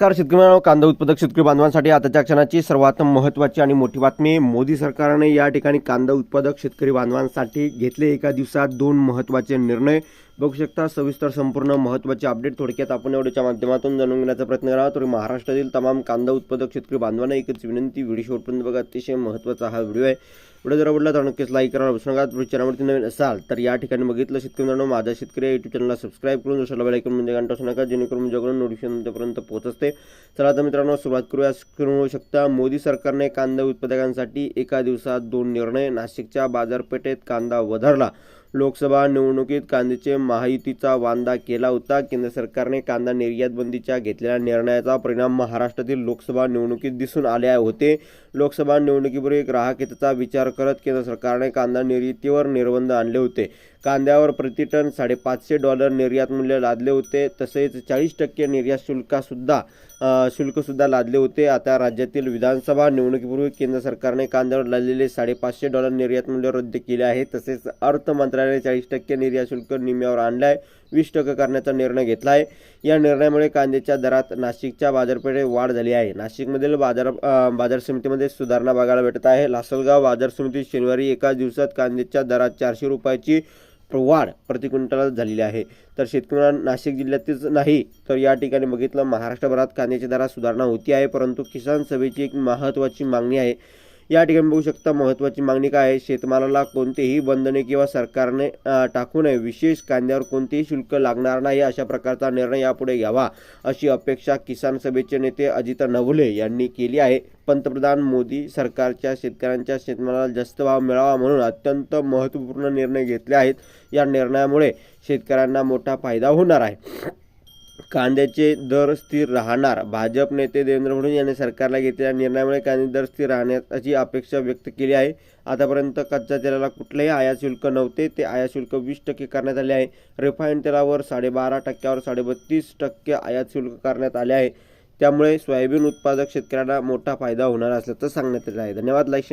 नमस्कार शेतकरी मित्रांनो, कांदा उत्पादक शेतकरी बांधवांसाठी आताच्या क्षणाची सर्वात महत्त्वाची आणि मोठी बातमी. मोदी सरकारने या ठिकाणी कांदा उत्पादक शेतकरी बांधवांसाठी घेतले एका दिवसात दोन महत्त्वाचे निर्णय. बघू शकता सविस्तर संपूर्ण महत्त्वाचे अपडेट थोडक्यात आपण एवढ्याच्या माध्यमातून जाणून घेण्याचा प्रयत्न करा तर महाराष्ट्रातील तमाम कांदा उत्पादक शेतकरी बांधवांना एकच विनंती व्हिडिओ शेवटपर्यंत बघा अतिशय महत्त्वाचा हा व्हिडिओ आहे. व्हिडिओ जर आवडला तर नक्कीच लाईक करा. विसरू नका चॅनलवरती नवीन असाल तर या ठिकाणी बघितलं शेतकरी मित्रांनो माझा शेतकरी युट्यूब चॅनलला सबस्क्राईब करून दुसऱ्याला बेल ऐकून म्हणजे घंटा असू नका जेणेकरून माझ्याकडून नोटिफिकेशन तुमच्यापर्यंत पोहोचते चला तर मित्रांनो सुरुवात करूया. करू शकता. मोदी सरकारने कांदा उत्पादकांसाठी एका दिवसात दोन निर्णय. नाशिकच्या बाजारपेठेत कांदा वधारला. लोकसभा निवडणुकीत कांद्याचे महायुतीचा वांदा केला होता. केंद्र सरकारने कांदा निर्यात बंदीच्या घेतलेल्या निर्णयाचा परिणाम महाराष्ट्रातील लोकसभा निवडणुकीत दिसून आले होते. लोकसभा निवडणुकीपूर्वी ग्राहक हिताचा विचार करत केंद्र सरकारने कांदा निर्यातीवर निर्बंध आणले होते. कांद्यावर प्रति टन साडेपाचशे डॉलर निर्यात मूल्य लादले होते. तसेच चाळीस टक्के निर्यात शुल्कासुद्धा शुल्कसुद्धा लादले होते. आता राज्यातील विधानसभा निवडणुकीपूर्वी केंद्र सरकारने कांद्यावर लादलेले साडेपाचशे डॉलर निर्यात मूल्य रद्द केले आहे. तसेच अर्थ मंत्रालयाने चाळीस टक्के निर्यात शुल्क निम्म्यावर आणलं आहे वीस टक्के करण्याचा निर्णय घेतला आहे या निर्णयामुळे कांद्याच्या दरात नाशिकच्या बाजारपेठेत वाढ झाली आहे. नाशिकमधील बाजार बाजार समितीमध्ये सुधारणा बघायला भेटत आहे. लासलगाव बाजार समितीत शनिवारी एकाच दिवसात कांद्याच्या दरात चारशे रुपयाची वाढ प्रति क्विंटल झालेली आहे. तर शेतकऱ्यांना नाशिक जिल्ह्यातच नाही तर या ठिकाणी बघितलं महाराष्ट्रभरात कांद्याच्या दरात सुधारणा होती आहे परंतु किसान सभेची एक महत्त्वाची मागणी आहे. या ठिकाणी बघू शकता महत्त्वाची मागणी काय आहे? शेतमालाला कोणतेही बंधने किंवा सरकारने टाकू नये. विशेष कांद्यावर कोणतेही शुल्क लागणार नाही अशा प्रकारचा निर्णय यापुढे घ्यावा अशी अपेक्षा किसान सभेचे नेते अजित नवले यांनी केली आहे. पंतप्रधान मोदी सरकारच्या शेतकऱ्यांच्या शेतमालाला जास्त भाव मिळावा म्हणून अत्यंत महत्त्वपूर्ण निर्णय घेतले आहेत. या निर्णयामुळे शेतकऱ्यांना मोठा फायदा होणार आहे. कांद्याचे दर स्थिर राहणार. भाजप नेते देवेंद्र फडणवीस यांनी सरकारला घेतलेल्या निर्णयामुळे कांदे दर स्थिर राहण्याची अपेक्षा व्यक्त केली आहे. आतापर्यंत कच्च्या तेलाला कुठलेही आयात शुल्क नव्हते. ते आयात शुल्क वीस टक्के करण्यात आले आहे. रिफाईंड तेलावर साडेबारा टक्क्यावर साडेबत्तीस टक्के आयात शुल्क करण्यात आले आहे. त्यामुळे सोयाबीन उत्पादक शेतकऱ्यांना मोठा फायदा होणार असल्याचं सांगण्यात आलं आहे. धन्यवाद. लाईक